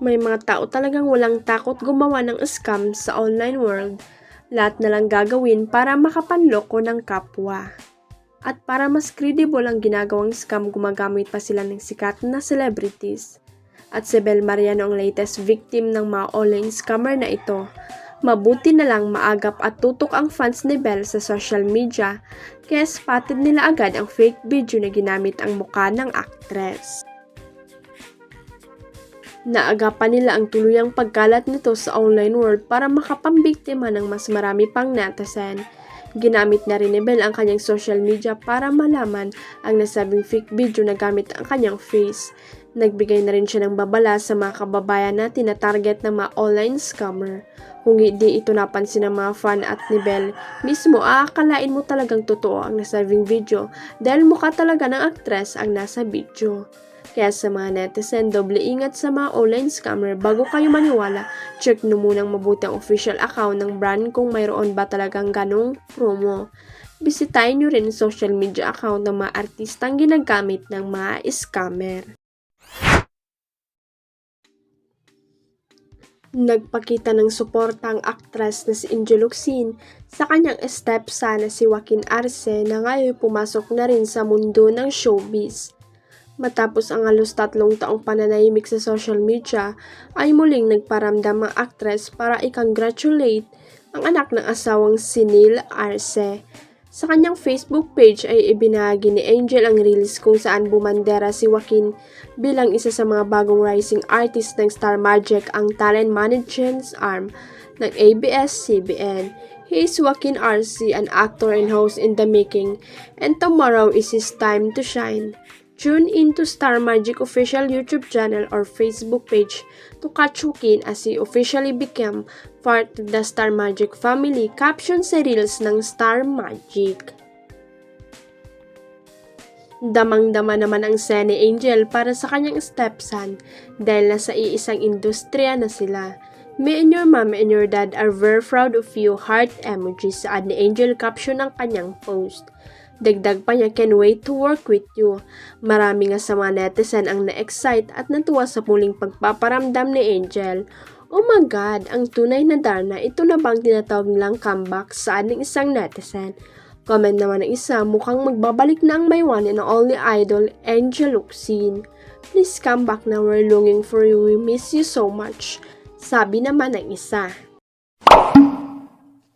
May mga tao talagang walang takot gumawa ng scam sa online world. Lahat na lang gagawin para makapanloko ng kapwa. At para mas credible ang ginagawang scam, gumagamit pa sila ng sikat na celebrities. At si Bel Mariano ang latest victim ng mga online scammer na ito. Mabuti na lang maagap at tutok ang fans ni Belle sa social media, kaya spotted nila agad ang fake video na ginamit ang mukha ng actress. Naagapan nila ang tuluyang pagkalat nito sa online world para makapambiktima ng mas marami pang netizen. Ginamit na rin ni Belle ang kanyang social media para malaman ang nasabing fake video na gamit ang kanyang face. Nagbigay na rin siya ng babala sa mga kababayan natin na target ng mga online scammer. Kung hindi ito napansin ng mga fan at ni Belle, mismo aakalain mo talagang totoo ang nasabing video dahil mukha talaga ng aktres ang nasa video. Kaya sa mga netizen, doble ingat sa mga online scammer bago kayo maniwala. Check nyo munang mabuti ang official account ng brand kung mayroon ba talagang ganong promo. Bisitahin nyo rin social media account ng mga artistang ginagamit ng mga scammer. Nagpakita ng suporta ang aktres na si Angel Locsin sa kanyang stepson na si Joaquin Arce na ngayon pumasok na rin sa mundo ng showbiz. Matapos ang halos tatlong taong pananahimik sa social media, ay muling nagparamdam ang aktres para i-congratulate ang anak ng asawang si Neil Arce. Sa kanyang Facebook page ay ibinahagi ni Angel ang reels kung saan bumandera si Joaquin bilang isa sa mga bagong rising artist ng Star Magic ang talent management arm ng ABS-CBN. He is Joaquin Arce, an actor and host in the making, and tomorrow is his time to shine. Tune in to Star Magic official YouTube channel or Facebook page to catch Joaquin as he officially became part of the Star Magic family caption sa reels ng Star Magic. Damang-dama naman ang Sene Angel para sa kanyang stepson dahil nasa iisang industriya na sila. Me and your mom and your dad are very proud of you heart emojis sa ni Angel caption ng kanyang post. Dagdag pa niya, can wait to work with you. Marami nga sa mga netizen ang na-excite at natuwa sa muling pagpaparamdam ni Angel. Oh my God, ang tunay na Darna, ito na bang tinatawag nilang comeback sa aning isang netizen? Comment naman ng isa, mukhang magbabalik na ang my one and only idol, Angel Luxin. Please come back na we're longing for you, we miss you so much. Sabi naman ng isa.